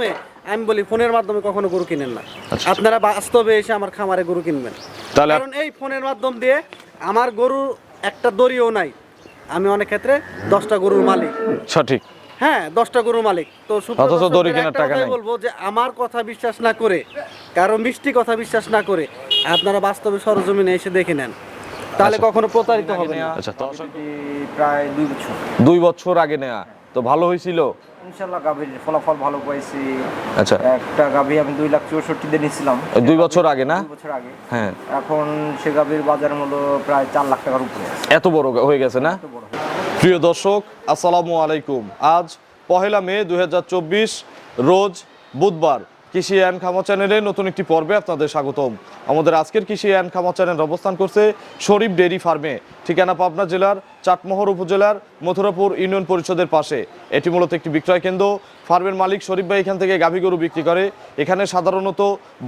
মাধ্যমে আমি বলি ফোনের মাধ্যমে কখনো গরু কিনেন না। আপনারা বাস্তবে এসে আমার খামারে গরু কিনবেন। তাহলে কারণ এই ফোনের মাধ্যম দিয়ে আমার গরু একটা দড়িও নাই। আমি অনেক ক্ষেত্রে দশটা গরুর মালিক। সঠিক। হ্যাঁ দশটা গরুর মালিক। তো অথচ দড়ি কেনার টাকা নাই। বলব যে আমার কথা বিশ্বাস না করে কারও মিষ্টি কথা বিশ্বাস না করে আপনারা বাস্তবে সরজমিনে এসে দেখে নেন। তাহলে কখনো প্রতারিত হবে না। আচ্ছা প্রায় দুই বছর। দুই বছর আগে নেয়া। তো ভালো হয়েছিল? ইনশাল্লাহ গাভীর ফলাফল ভালো পাইছি। আচ্ছা। একটা গাভী আমি দুই লাখ চৌষট্টি দিয়ে নিয়েছিলাম দুই বছর আগে না? দুই বছর আগে। হ্যাঁ। এখন সে গাভীর বাজার মূল্য প্রায় চার লাখ টাকার উপরে। এত বড় হয়ে গেছে না? প্রিয় দর্শক আসসালামু আলাইকুম। আজ পহেলা মে দুই হাজার চব্বিশ রোজ বুধবার কৃষি অ্যান্ড খামা চ্যানেলে নতুন একটি পর্বে আপনাদের স্বাগতম। আমাদের আজকের কৃষি অ্যান্ড খামা চ্যানেল অবস্থান করছে শরীফ ডেইরি ফার্মে ঠিকানা পাবনা জেলার চাটমোহর উপজেলার মথুরাপুর ইউনিয়ন পরিষদের পাশে। এটি মূলত একটি বিক্রয় কেন্দ্র। ফার্মের মালিক শরীফ ভাই এখান থেকে গাভী গরু বিক্রি করে। এখানে সাধারণত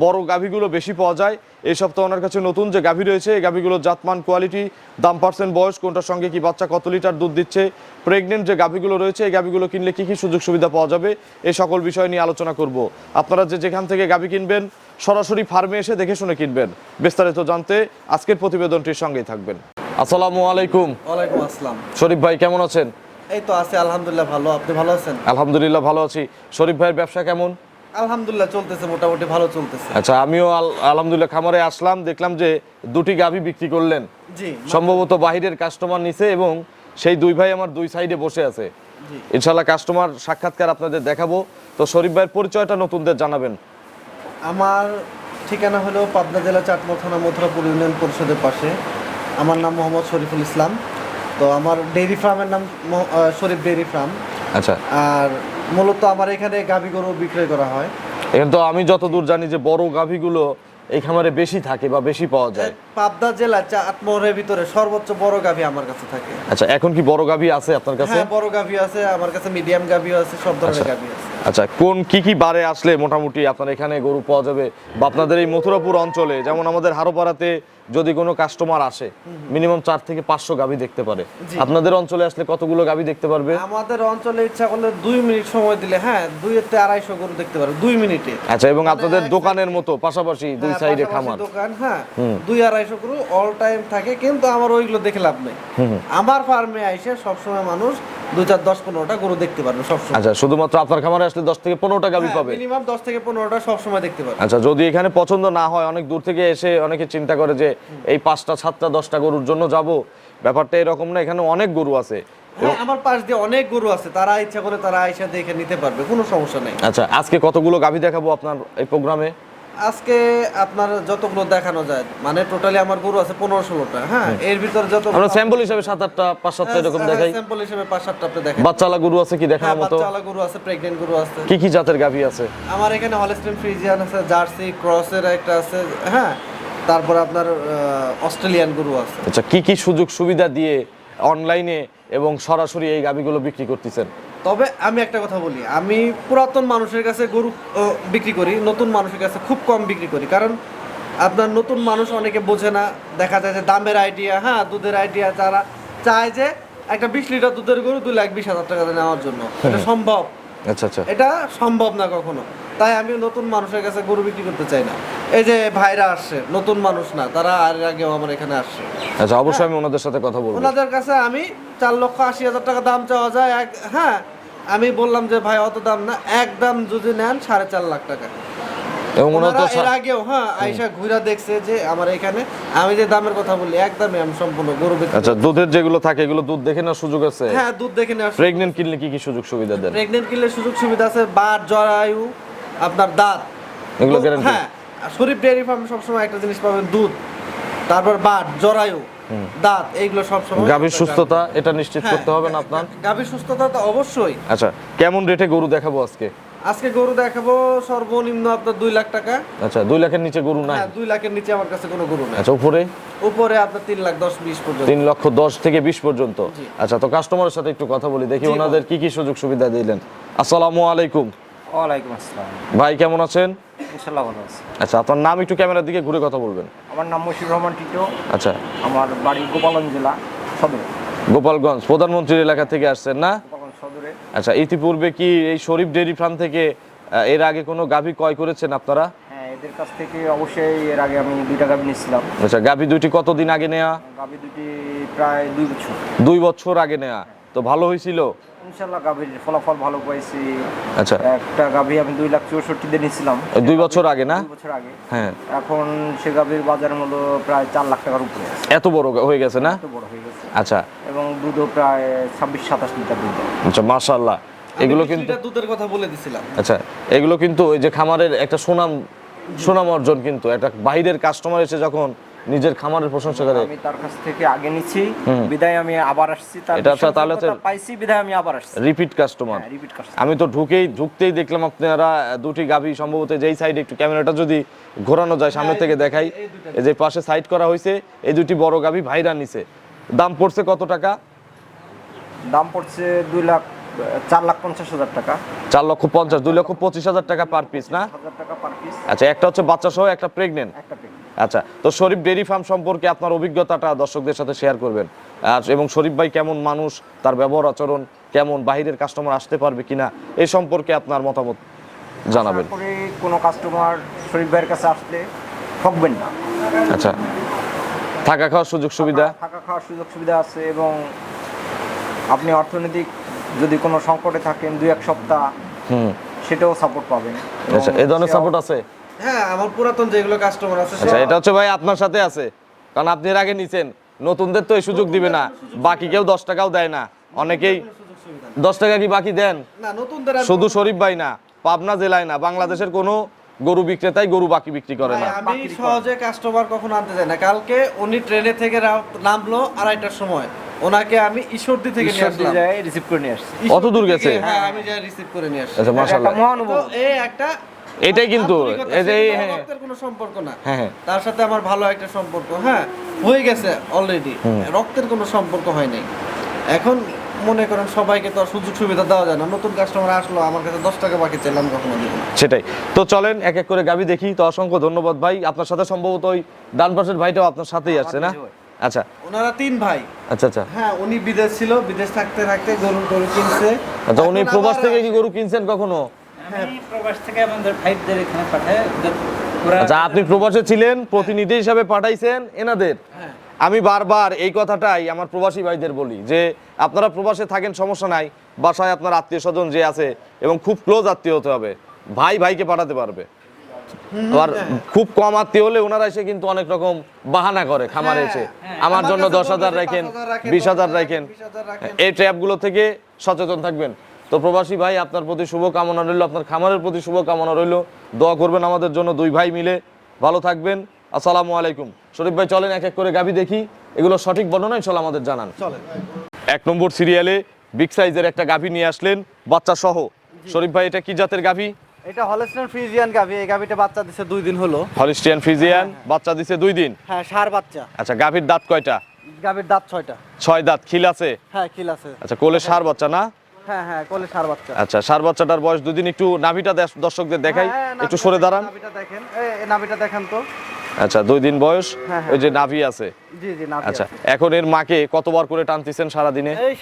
বড় গাভীগুলো বেশি পাওয়া যায়। এই সপ্তাহে ওনার কাছে নতুন যে গাভী রয়েছে, এই গাভীগুলোর জাতমান, কোয়ালিটি, দাম পার্সেন্ট, বয়স, কোনটার সঙ্গে কি বাচ্চা কত লিটার দুধ দিচ্ছে, প্রেগনেন্ট যে গাভীগুলো রয়েছে, এই গাভীগুলো কিনলে কি কি সুযোগ সুবিধা পাওয়া যাবে এই সকল বিষয় নিয়ে আলোচনা করব। আপনারা যে যেখান থেকে গাভী কিনবেন, সরাসরি ফার্মে এসে দেখে শুনে কিনবেন। বিস্তারিত জানতে আজকের প্রতিবেদনটির সঙ্গেই থাকবেন। আসসালামু আলাইকুম। ওয়ালাইকুম আসসালাম। শরীফ ভাই কেমন আছেন? এই তো আছে আলহামদুলিল্লাহ ভালো। আপনি ভালো আছেন? আলহামদুলিল্লাহ ভালো আছি। শরীফ ভাইয়ের ব্যবসা কেমন? আলহামদুলিল্লাহ চলতেছে মোটামুটি ভালো চলতেছে। আচ্ছা আমিও আলহামদুলিল্লাহ খামারে আসলাম দেখলাম যে দুটি গাভী বিক্রি করলেন। জি সম্ভবত বাহিরের কাস্টমার নিছে এবং সেই দুই ভাই আমার দুই সাইডে বসে আছে। জি। ইনশাল্লাহ কাস্টমার সাক্ষাৎকার আপনাদের দেখাবো। তো শরীফ ভাইয়ের পরিচয়টা নতুনদের জানাবেন। আমার ঠিকানা হলো পাবনা জেলা চাটমোর থানা মথুরাপুর ইউনিয়ন পরিষদের পাশে। আমার নাম মোহাম্মদ শরীফুল ইসলাম। তো আমার ডেইরি ফার্মের নাম শরীফ ডেইরি ফার্ম। আচ্ছা। আর মূলত আমার এখানে গাভী গরু বিক্রয় করা হয়। এখন তো আমি যতদূর জানি যে বড় গাভীগুলো এই খামারে বেশি থাকে বা বেশি পাওয়া যায়। পাবনা জেলা চাটমোহরের ভিতরে সর্বোচ্চ বড় গাভী আমার কাছে থাকে। আচ্ছা এখন কি বড় গাভী আছে আপনার কাছে? হ্যাঁ বড় গাভী আছে আমার কাছে মিডিয়াম গাভীও আছে সব ধরনের গাভী আছে। আচ্ছা কোন কি কি বারে আসলে মোটামুটি আপনার এখানে গরু পাওয়া যাবে বা আপনাদের এই মথুরাপুর অঞ্চলে? যেমন আমাদের হারোপাড়াতে যদি কোনো কাস্টমার আসে মিনিমাম চার থেকে পাঁচশো গাভী দেখতে পারে। আপনাদের অঞ্চলে আসলে কতগুলো গাভী দেখতে পারবে? আমাদের অঞ্চলে ইচ্ছা করলে দুই মিনিট সময় দিলে হ্যাঁ দুই থেকে আড়াইশো গরু দেখতে পারো দুই মিনিটে। আচ্ছা এবং আপনাদের দোকানের মতো পাশাপাশি দুই হ্যাঁ, সাইডে খামার। দোকান হ্যাঁ দুই আড়াইশো গরু অল টাইম থাকে কিন্তু আমার ওইগুলো দেখে লাভ নেই। আমার ফার্মে আইসে সবসময় মানুষ দুই চার দশ পনেরোটা গরু দেখতে পারবে সবসময়। আচ্ছা শুধুমাত্র আপনার খামারে আসলে দশ থেকে পনেরোটা গাভী পাবে? মিনিমাম দশ থেকে পনেরোটা সবসময় দেখতে পারবে আচ্ছা যদি এখানে পছন্দ না হয় অনেক দূর থেকে এসে অনেকে চিন্তা করে যে এই পাঁচটা সাতটা দশটা গরুর জন্য যাব। ব্যাপারটা এরকম না এখানে অনেক গরু আছে। হ্যাঁ আমার পাশ দিয়ে অনেক গরু আছে তারা ইচ্ছা করে তারা আইসা দেখে নিতে পারবে কোনো সমস্যা নেই। আচ্ছা আজকে কতগুলো গাভী দেখাবো আপনার এই প্রোগ্রামে? আজকে আপনার যতগুলো দেখানো যায় মানে টোটালি আমার গরু আছে পনেরো ষোলোটা হ্যাঁ? এর ভিতরে যত আমরা স্যাম্পল হিসাবে সাত আটটা পাঁচ সাতটা এরকম দেখাই। স্যাম্পল হিসেবে পাঁচ সাতটা আপনি দেখেন বাচ্চালা গরু আছে কি হ্যাঁ দেখার মতো? বাচ্চাওয়ালা গরু আছে প্রেগনেন্ট গরু আছে। কি কি জাতের গাভী আছে? আমার এখানে হলস্টেন ফ্রিজিয়ান আছে জার্সি ক্রসের একটা আছে হ্যাঁ? তারপর আপনার অস্ট্রেলিয়ান গরু আছে। আচ্ছা কি কি সুযোগ সুবিধা দিয়ে অনলাইনে এবং সরাসরি এই গাভীগুলো বিক্রি করতেছেন? তবে আমি একটা কথা বলি আমি পুরাতন মানুষের কাছে গরু বিক্রি করি নতুন মানুষের কাছে খুব কম বিক্রি করি কারণ আপনার নতুন মানুষ অনেকে বোঝে না দেখা যায় যে দামের আইডিয়া হ্যাঁ দুধের আইডিয়া তারা চায় যে একটা বিশ লিটার দুধের গরু দুই লাখ বিশ হাজার টাকা নেওয়ার জন্য। এটা সম্ভব। আচ্ছা আচ্ছা। এটা সম্ভব না কখনো। তাই আমি নতুন মানুষের কাছে গরু বিক্রি করতে চাই না। এই যে ভাইরা আসছে নতুন মানুষ না তারা আর আগেও আমার এখানে আসছে। আচ্ছা অবশ্যই আমি ওনাদের সাথে কথা বলব। ওনাদের কাছে আমি চার লক্ষ আশি হাজার টাকা দাম চাওয়া যায় এক হ্যাঁ আমি বললাম যে ভাই অত দাম না এক দাম যদি নেন সাড়ে চার লাখ টাকা। এবং এর আগেও হ্যাঁ আইসা ঘুরা দেখছে যে আমার এখানে আমি যে দামের কথা বলি এক দামে আমি সম্পূর্ণ গরু আচ্ছা দুধের যেগুলো থাকে এগুলো দুধ দেখে না সুযোগ আছে? হ্যাঁ দুধ দেখে নেওয়া প্রেগনেন্ট কিনলে কি কি সুযোগ সুবিধা দেন? প্রেগনেন্ট কিনলে সুযোগ সুবিধা আছে বাট জরায়ু আপনার দাঁত। এগুলো guarantee? হ্যাঁ শরীফ ডেয়ারি ফার্ম সবসময় একটা জিনিস পাবেন দুধ। তারপর বাট জরায়ু দাঁত এইগুলো সবসময় গাভীর সুস্থতা এটা নিশ্চিত হ্যাঁ, করতে হবে না আপনার? গাভীর সুস্থতা তো অবশ্যই। আচ্ছা কেমন রেটে গরু দেখাবো আজকে? আজকে গরু দেখাবো সর্বনিম্ন আপনার দুই লাখ টাকা। আচ্ছা দুই লাখের নিচে গরু নাই? হ্যাঁ দুই লাখের নিচে আমার কাছে কোনো গরু নেই। আচ্ছা উপরে? উপরে আপনার তিন লাখ দশ বিশ পর্যন্ত। তিন লক্ষ দশ থেকে বিশ পর্যন্ত? আচ্ছা তো কাস্টমারের সাথে একটু কথা বলি দেখি ওনাদের কি কি সুযোগ সুবিধা দিলেন। আসসালামু আলাইকুম। ওয়ালাইকুম আসসালাম। ভাই কেমন আছেন? ইনশাল্লাহ ভালো আছে। আচ্ছা আপনার নাম একটু ক্যামেরার দিকে ঘুরে কথা বলবেন। আমার নাম মশির রহমান টিটো। আচ্ছা। আমার বাড়ি গোপালগঞ্জ জেলা সদরে। গোপালগঞ্জ প্রধানমন্ত্রীর এলাকা থেকে আসছেন না? গোপালগঞ্জ সদরে। আচ্ছা ইতিপূর্বে কি এই শরীফ ডেয়ারি ফার্ম থেকে এর আগে কোনো গাভী ক্রয় করেছেন আপনারা? হ্যাঁ এদের কাছ থেকে অবশ্যই এর আগে আমি দুইটা গাভি নিয়েছিলাম। আচ্ছা গাভী দুইটি কতদিন আগে নেওয়া গাভি দুটি প্রায় দুই বছর। দুই বছর আগে নেওয়া তো ভালো হয়েছিল? ইনশাল্লাহ গাভির ফলাফল ভালো পাইছি। আচ্ছা। একটা গাভি আমি দুই লাখ চৌষট্টি দিয়ে নিয়েছিলাম ওই দুই বছর আগে না? দুই বছর আগে। হ্যাঁ। এখন সে গাভির বাজার মূল্য প্রায় চার লাখ টাকার উপরে এত বড় হয়ে গেছে না? এত বড় হয়ে গেছে। আচ্ছা। এবং দুধও প্রায় ছাব্বিশ সাতাশ লিটার দুধ। আচ্ছা মার্শাল্লাহ এগুলো কিন্তু দুধের কথা বলে দিছিলাম। আচ্ছা এগুলো কিন্তু ওই যে খামারের একটা সুনাম সুনাম অর্জন কিন্তু। একটা বাইরের কাস্টমার এসে যখন নিজের খামারের প্রশংসা করে। আমি তার কাছ থেকে আগে হুম। বিদায় আমি আবার আসছি তার এটা আচ্ছা, তাহলে বিশ্বাসযোগ্যতা পাইছি বিদায় আমি আবার আসছি। রিপিট কাস্টমার রিপিট কাস্টমার আমি তো ঢুকেই ঢুকতেই দেখলাম আপনারা দুটি গাভী সম্ভবত যেই সাইডে একটু ক্যামেরাটা যদি ঘোরানো যায় সামনে থেকে দেখাই। এই যে পাশে সাইড করা হয়েছে এই দুটি বড় গাভী ভাইরা নিছে। দাম পড়ছে কত টাকা? দাম পড়ছে দুই লাখ চার লাখ পঞ্চাশ হাজার টাকা। চার লক্ষ পঞ্চাশ দুই লক্ষ পঁচিশ হাজার টাকা পার পিস না? হাজার টাকা পার পিস আচ্ছা একটা হচ্ছে বাচ্চা সহ একটা প্রেগনেন্ট আচ্ছা তো শরীফ ডেরি ফার্ম সম্পর্কে আপনার অভিজ্ঞতাটা দর্শকদের সাথে শেয়ার করবেন। এবং শরীফ ভাই কেমন মানুষ তার ব্যবহার আচরণ কেমন বাহিরের কাস্টমার আসতে পারবে কিনা এই সম্পর্কে আপনার মতামত জানাবেন। কোনো কাস্টমার শরীফ ভাইয়ের কাছে আসলে ঠকবেন না। আচ্ছা থাকা খাওয়ার সুযোগ সুবিধা? থাকা খাওয়ার সুযোগ সুবিধা আছে এবং আপনি অর্থনৈতিক যদি কোনো সংকটে থাকেন দুই এক সপ্তাহ হুম। সেটাও সাপোর্ট পাবেন। আচ্ছা এই ধরনের সাপোর্ট আছে? হ্যাঁ আমার পুরাতন যেগুলো কাস্টমার আছে আচ্ছা এটা হচ্ছে ভাই আপনার সাথে আছে। কারণ আপনি এর আগে নিছেন। নতুনদের তো এই সুযোগ দিবে না। বাকি কেউ দশ টাকাও দেয় না। অনেকেই দশ টাকা কি বাকি দেন? না নতুনদের আমি- শুধু শরীফ ভাই না পাবনা জেলায় না। বাংলাদেশের কোনো গরু বিক্রেতাই গরু বাকি বিক্রি করে না। আমি সহজে কাস্টমার কখনো আনতে যাই না। কালকে উনি ট্রেনে থেকে নামলো আড়াইটার সময়। ওনাকে আমি ঈশ্বরদী থেকে নিয়ে ঈশ্বর আসলাম। যায় রিসিভ করে নিয়ে আসছি। অত দূর গেছে? হ্যাঁ আমি যাই রিসিভ করে নিয়ে আসছি। আচ্ছা মাশাআল্লাহ। এই একটা এটাই কিন্তু এই যে হ্যাঁ। রক্তের কোনো সম্পর্ক না। হ্যাঁ হ্যাঁ। তার সাথে আমার ভালো একটা সম্পর্ক হ্যাঁ হয়ে গেছে অলরেডি রক্তের কোনো সম্পর্ক হয় নাই। এখন মনে করেন সবাইকে তো সুযোগ সুবিধা দেওয়া যায় না। নতুন কাস্টমার আসলো আমার কাছে দশ টাকা বাকি চাইলাম কখনো দিব সেটাই। তো চলেন এক এক করে গাবি দেখি। তো অসংখ্য ধন্যবাদ ভাই। আপনার সাথে সম্ভবত ওই ডান পাশের ভাইটাও আপনার সাথেই আছে না? আচ্ছা। ওনারা তিন ভাই। আচ্ছা আচ্ছা। হ্যাঁ উনি বিদেশ ছিল বিদেশ থাকতে থাকতে গরু টরু কিনছে। আচ্ছা উনি প্রবাস থেকে কি গরু কিনছেন কখনো? আচ্ছা আপনি প্রবাসে ছিলেন প্রতিনিধি হিসাবে পাঠাইছেন এনাদের হ্যাঁ। আমি বারবার এই কথাটাই আমার প্রবাসী ভাইদের বলি যে আপনারা প্রবাসে থাকেন সমস্যা নাই বাসায় আপনার আত্মীয় স্বজন যে আছে এবং খুব ক্লোজ আত্মীয় হতে হবে ভাই ভাইকে পাঠাতে পারবে আর খুব কম আত্মীয় হলে ওনারা এসে কিন্তু অনেক রকম বাহানা করে খামারে হ্যাঁ, এসে হ্যাঁ। আমার জন্য দশ হাজার রাখেন বিশ হাজার রাখেন 20,000 রাখেন। এই ট্র্যাপগুলো থেকে সচেতন থাকবেন তো প্রবাসী ভাই আপনার প্রতি শুভ কামনা রইল আপনার খামারের প্রতি শুভ কামনা রইল। দোয়া করবেন আমাদের জন্য দুই ভাই মিলে। ভালো থাকবেন। আসসালামু আলাইকুম। শরীফ ভাই চলেন এক এক করে গাভি দেখি। এগুলো সঠিক বর্ণনা ইনশাল্লাহ আমাদের জানান। এক নম্বর সিরিয়ালে বিগ সাইজের একটা গাভি নিয়ে আসলেন বাচ্চা সহ। শরীফ ভাই এটা কি জাতের গাভি? এটা হলস্টেন ফ্রিজিয়ান গাভি। এই গাভিটা বাচ্চা দিছে দুই দিন হলো। হলিস্টিয়ান ফিজিয়ান বাচ্চা দিছে দুই দিন? হ্যাঁ সার বাচ্চা। আচ্ছা গাভির দাঁত কয়টা? গাভির দাঁত ছয়টা। ছয় দাঁত খিল আছে? হ্যাঁ কিল আছে। আচ্ছা কোলে সার বাচ্চা না? হ্যাঁ হ্যাঁ কোলে সার বাচ্চা। আচ্ছা সার বাচ্চাটার বয়স দুদিন একটু নাভিটা দর্শকদের দেখাই হ্যাঁ, হ্যাঁ, একটু সরে দাঁড়ান। নাভিটা দেখেন। এই এই নাভিটা দেখেন তো। আচ্ছা দুই দিন বয়স হ্যাঁ, হ্যাঁ। ওই যে নাভি আছে। জি জি নাভি আচ্ছা এখন এর মাকে কতবার করে টানতেছেন সারা দিনে এই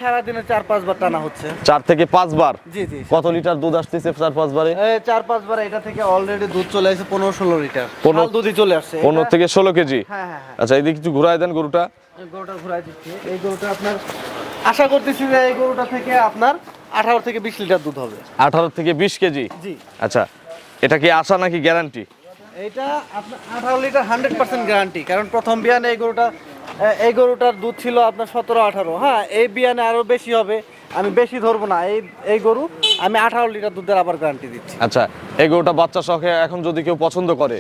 চার পাঁচবার টানা হচ্ছে। চার থেকে পাঁচবার? জি জি কত লিটার দুধ আসতেছে চার পাঁচবারে? এই চার পাঁচবার এটা থেকে অলরেডি দুধ চলে আসছে পনেরো ষোলো লিটার। পনেরো- পনেরো দুধই চলে আসছে। পনেরো এটা- থেকে ষোলো কেজি? হ্যাঁ হ্যাঁ হ্যাঁ। আচ্ছা এদিকে কিছু ঘুরাই দেন গরুটা। গরুটা ঘুরাই দিচ্ছি। এই গরুটা আপনার আশা করতেছি যে এই গরুটা থেকে আপনার আঠারো থেকে বিশ লিটার দুধ হবে। আঠারো থেকে বিশ কেজি? জি। আচ্ছা এটা কি আশা নাকি গ্যারান্টি? এইটা আপনার আঠারো লিটার হান্ড্রেড পার্সেন্ট গ্যারান্টি কারণ প্রথম বিয়ানে এই গরুটা এই গরুটার দুধ ছিল আপনার সতেরো আঠারো। হ্যাঁ এই বিয়ানে আরও বেশি হবে আমি বেশি ধরবো না। এই এই গরু আমি আঠারো লিটার দুধের আবার গ্যারান্টি দিচ্ছি। আচ্ছা এই গরুটা বাচ্চা শখে এখন যদি কেউ পছন্দ করে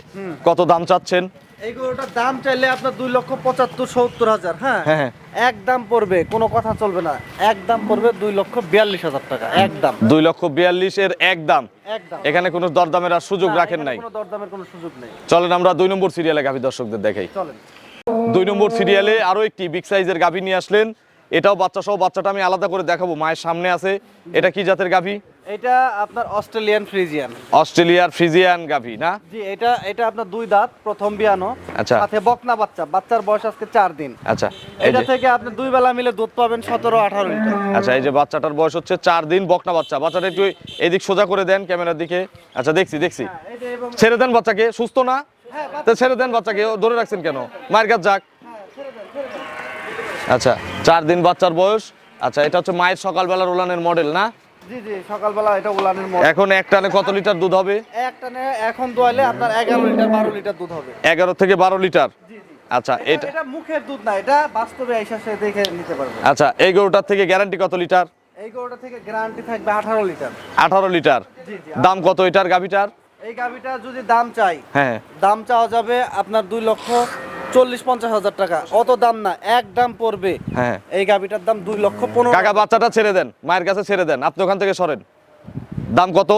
কত দাম চাচ্ছেন? এই গরুটার দাম চাইলে আপনার দুই লক্ষ পঁচাত্তর সত্তর হাজার হ্যাঁ? হ্যাঁ, হ্যাঁ। এক দাম পড়বে কোনো কথা চলবে না। এক দাম পড়বে দুই লক্ষ বিয়াল্লিশ হাজার টাকা এক দাম। দুই লক্ষ বিয়াল্লিশ এর এক দাম। এখানে কোনো দরদামের আর সুযোগ রাখেন নাই। কোনো দরদামের কোনো সুযোগ নেই। চলেন আমরা দুই নম্বর সিরিয়ালে গাভী দর্শকদের দেখাই। চলেন। দুই নম্বর সিরিয়ালে আরও একটি বিগ সাইজের গাভী নিয়ে আসলেন। এটাও বাচ্চা সহ বাচ্চাটা আমি আলাদা করে দেখাবো মায়ের সামনে আছে। এটা কি জাতের গাভী? এটা আপনার অস্ট্রেলিয়ান ফ্রিজিয়ান। অস্ট্রেলিয়ার ফ্রিজিয়ান গাভি না? জি এটা এটা আপনার দুই দাঁত প্রথম বিয়ানো। আচ্ছা। সাথে বকনা বাচ্চা বাচ্চার বয়স আজকে চার দিন। আচ্ছা এটা থেকে আপনি দুই বেলা মিলে দুধ পাবেন সতেরো আঠারো লিটার। আচ্ছা এই যে বাচ্চাটার বয়স হচ্ছে চার দিন বকনা বাচ্চা। বাচ্চাটা একটু এদিক সোজা করে দেন ক্যামেরার দিকে। আচ্ছা দেখছি দেখছি। হ্যাঁ, ছেড়ে দেন বাচ্চাকে সুস্থ না? হ্যাঁ, তো ছেড়ে দেন বাচ্চাকে ধরে রাখছেন কেন? মায়ের কাছে যাক। আচ্ছা চার দিন বাচ্চার বয়স। আচ্ছা এটা হচ্ছে মায়ের সকালবেলার উলানের মডেল না? জি জি সকালবেলা এটা উলানের এখন এক টানে কত লিটার দুধ হবে? একটা নে এখন দোয়ালে আপনার এগারো লিটার বারো লিটার দুধ হবে। এগারো থেকে বারো লিটার? আচ্ছা এটা মুখের দুধ না এটা বাস্তবে আইসা সে দেখে নিতে পারবে। আচ্ছা এই গরুটার থেকে গ্যারান্টি কত লিটার? এই গরুটা থেকে গ্যারান্টি থাকবে লিটার। আঠারো লিটার। জি জি দাম কত এটার গাভিটার? এই গাভিটা যদি দাম চাই হ্যাঁ। দাম চাওয়া যাবে আপনার দুই লক্ষ চল্লিশ পঞ্চাশ হাজার টাকা। অত দাম না এক দাম পড়বে। হ্যাঁ। এই গাভিটার দাম দুই লক্ষ পনেরো কাকা বাচ্চাটা ছেড়ে দেন মায়ের কাছে ছেড়ে দেন আপনি ওখান থেকে সরেন। দাম কত?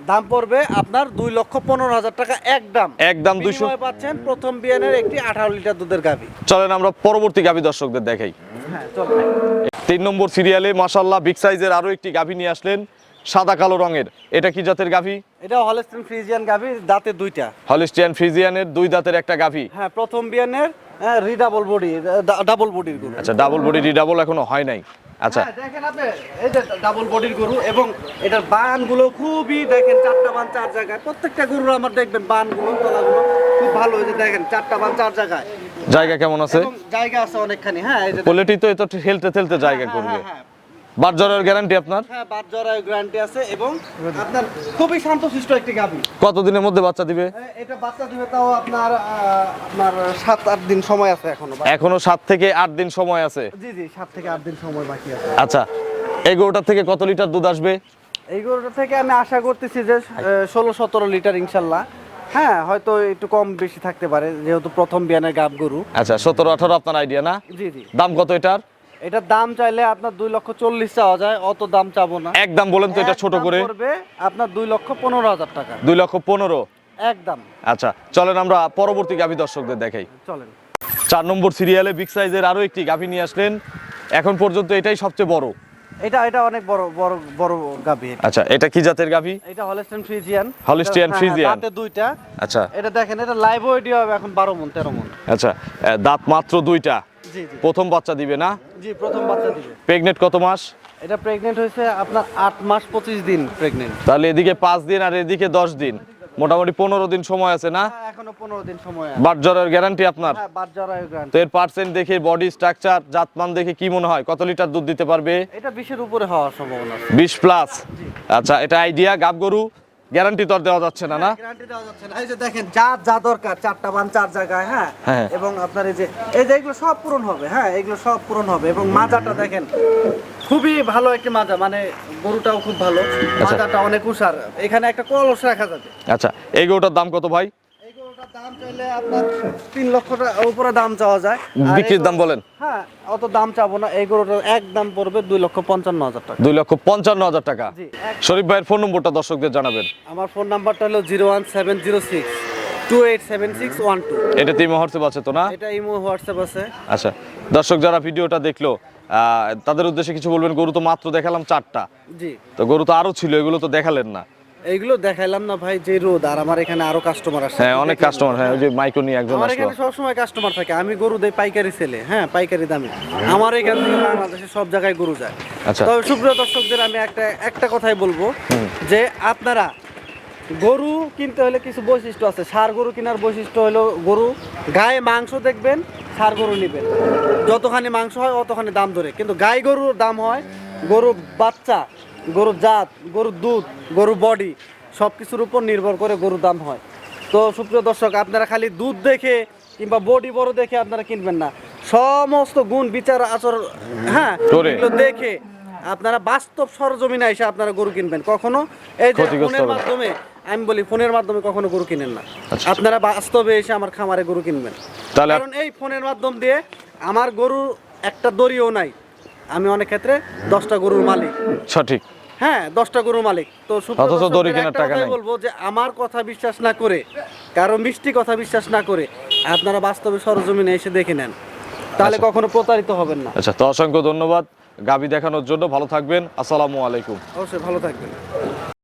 দাম পড়বে আপনার দুই লক্ষ পনেরো হাজার টাকা এক দাম। একদম দুইশো বিনিময়ে পাচ্ছেন প্রথম বিয়ানের একটি আঠারো লিটার দুধের গাভি। চলেন আমরা পরবর্তী গাভি দর্শকদের দেখাই। হ্যাঁ চলো তিন নম্বর সিরিয়ালে মাসাল্লাহ বিগ সাইজের আরও একটি গাভি নিয়ে আসলেন। সাদা কালো রঙের। এটা কি জাতের গাভি? এটা হলস্টিন ফ্রিজিয়ান গাভি দাঁতে দুইটা। হলিস্টিয়ান ফ্রিজিয়ানের দুই দাঁতের একটা গাভি? হ্যাঁ প্রথম বিয়ানের রিডাবল বডি ডাবল বডির গরু। আচ্ছা ডাবল বডি রিডাবল এখনও হয় নাই। আচ্ছা। হ্যাঁ, দেখেন আপনি এই যে ডাবল বডির গরু এবং এটার বানগুলো খুবই দেখেন চারটা বান চার জায়গায়। প্রত্যেকটা গরুর আমার দেখবেন বানগুলো তলাগুলো খুব ভালো। এই যে দেখেন চারটা বান চার জায়গায়। জায়গা কেমন আছে? জায়গা আছে অনেকখানি হ্যাঁ এই যে কোয়ালিটি তো এত ঠেলতে ঠেলতে জায়গা হ্যাঁ, করবে। হ্যাঁ, গ্যারান্টি আপনার? হ্যাঁ গ্যারান্টি আছে এবং আপনার খুবই শান্তশিষ্ট একটি কতদিনের মধ্যে বাচ্চা দিবে? এটা বাচ্চা দিবে তাও আপনার আপনার সাত আট দিন সময় আছে এখনও এখনও থেকে দিন সময় আছে? জি জি থেকে দিন সময় বাকি আছে। আচ্ছা এই থেকে কত লিটার দুধ আসবে? এই গরুটা থেকে আমি আশা করতেছি যে ষোলো সতেরো লিটার ইনশাল্লাহ। হ্যাঁ হয়তো একটু কম বেশি থাকতে পারে যেহেতু প্রথম বিয়ানের গাব গরু। আচ্ছা সতেরো আঠারো আপনার আইডিয়া না? জি জি। দাম কত এটার? এটার দাম চাইলে আপনার দুই লক্ষ চল্লিশ চাওয়া যায় অত দাম চাবো না। একদম বলেন তো এটা ছোট করে। আপনার দুই লক্ষ পনেরো হাজার টাকা। দুই লক্ষ পনেরো। একদম আচ্ছা চলেন আমরা পরবর্তী গাভী দর্শকদের দেখাই। চলেন। চার নম্বর সিরিয়ালে বিগ সাইজের আরও একটি গাভী নিয়ে আসলেন। এখন পর্যন্ত এটাই সবচেয়ে বড়। এটা এটা অনেক বড় বড় বড় গাভী আচ্ছা এটা কি জাতের গাভী? এটা হলস্টেন ফ্রিজিয়ান Holstein ফ্রিজিয়ান দাঁতে দুইটা। আচ্ছা। এটা দেখেন এটা লাইভ ওয়েডি হবে এখন বারো মন তেরো মন। আচ্ছা দাঁত মাত্র দুইটা। প্রথম বাচ্চা দিবে না? জি প্রথম বাচ্চা দিবে। প্রেগনেন্ট কত মাস? এটা প্রেগনেন্ট হয়েছে আপনার আট মাস পঁচিশ দিন প্রেগনেন্ট তাহলে এদিকে পাঁচ দিন আর এদিকে দশ দিন। মোটামুটি পনেরো দিন সময় আছে না? এখনও পনেরো দিন সময় আছে। বাটজরের গ্যারান্টি আপনার? হ্যাঁ বাদ জরায়ু গ্রান্ট তো এর পার্সেন্ট দেখে বডি স্ট্রাকচার জাতমান দেখে কি মনে হয়? কত লিটার দুধ দিতে পারবে? এটা বিশের উপরে হওয়ার সম্ভাবনা আছে। বিশ প্লাস আচ্ছা এটা আইডিয়া গাব গরু গ্যারান্টি তো দেওয়া যাচ্ছে না না? গ্যারান্টি দেওয়া যাচ্ছে না। এই যে দেখেন যা যা দরকার চারটা বান চার জায়গায় হ্যাঁ? হ্যাঁ। এবং আপনার এই যে এই যে এগুলো সব পূরণ হবে হ্যাঁ? এগুলো সব পূরণ হবে। এবং মাজাটা দেখেন খুবই ভালো একটি মাজা মানে গরুটাও খুব ভালো। মাজাটা অনেক উষার এখানে একটা কলস রাখা যাবে। আচ্ছা এই গরুটার দাম কত ভাই? দাম চাইলে আপনার তিন লক্ষ টাকা উপরে দাম চাওয়া যায়। বিক্রির দাম বলেন। হ্যাঁ অত দাম চাবো না। এই গরুটার এক দাম পড়বে দুই লক্ষ পঞ্চান্ন হাজার টাকা। দুই লক্ষ পঞ্চান্ন হাজার টাকা। শরীফ ভাইয়ের ফোন নম্বরটা দর্শকদের জানাবেন। আমার ফোন নাম্বারটা হলো zero one seven zero six এটা হোয়াটসঅ্যাপ আছে তো না? এটা ইমো হোয়াটসঅ্যাপ আছে। আচ্ছা দর্শক যারা ভিডিওটা দেখল আহ, তাদের উদ্দেশ্যে কিছু বলবেন। গরু তো মাত্র দেখালাম চারটা। জি। তো গরু তো আরও ছিল এগুলো তো দেখালেন না। এইগুলো দেখাইলাম না ভাই যে রোদ আর আমার এখানে আরও কাস্টমার আসে হ্যাঁ অনেক কাস্টমার হ্যাঁ ওই যে মাইকো নিয়ে একজন আমার এখানে সবসময় কাস্টমার থাকে। আমি গরু দেই পাইকারি সেলে হ্যাঁ পাইকারি দামে। আমার এখান থেকে বাংলাদেশে সব জায়গায় গরু যায়। আচ্ছা। তবে সুপ্রিয় দর্শকদের আমি একটা একটা কথাই বলব যে আপনারা গরু কিনতে হলে কিছু বৈশিষ্ট্য আছে। সার গরু কেনার বৈশিষ্ট্য হলো গরু গায়ে মাংস দেখবেন সার গরু নেবেন। যতখানি মাংস হয় অতখানি দাম ধরে। কিন্তু গাই গরুর দাম হয় গরু বাচ্চা গরুর জাত গরুর দুধ গরুর বডি সব কিছুর উপর নির্ভর করে গরুর দাম হয়। তো সুপ্রিয় দর্শক আপনারা খালি দুধ দেখে কিংবা বডি বড় দেখে আপনারা কিনবেন না। সমস্ত গুণ বিচার আচর হ্যাঁ এগুলো দেখে আপনারা বাস্তব সরজমিনে এসে আপনারা গরু কিনবেন। কখনো এই যে ফোনের মাধ্যমে আমি বলি ফোনের মাধ্যমে কখনো গরু কিনেন না। আচ্ছা। আপনারা বাস্তবে এসে আমার খামারে গরু কিনবেন। কারণ এই ফোনের মাধ্যম দিয়ে আমার গরু একটা দড়িও নাই। আমি অনেক ক্ষেত্রে দশটা গরুর মালিক। সঠিক। হ্যাঁ দশটা গরুর মালিক। তো সুপ্রিয় অথচ দড়ি কেনার টাকা কথাই বলব যে আমার কথা বিশ্বাস না করে কারও মিষ্টি কথা বিশ্বাস না করে আপনারা বাস্তবে সরজমিনে এসে দেখে নেন। তাহলে আচ্ছা। কখনো প্রতারিত হবেন না। আচ্ছা তো অসংখ্য ধন্যবাদ। গাবি দেখানোর জন্য ভালো থাকবেন। আসসালামু আলাইকুম। অবশ্যই ভালো থাকবেন।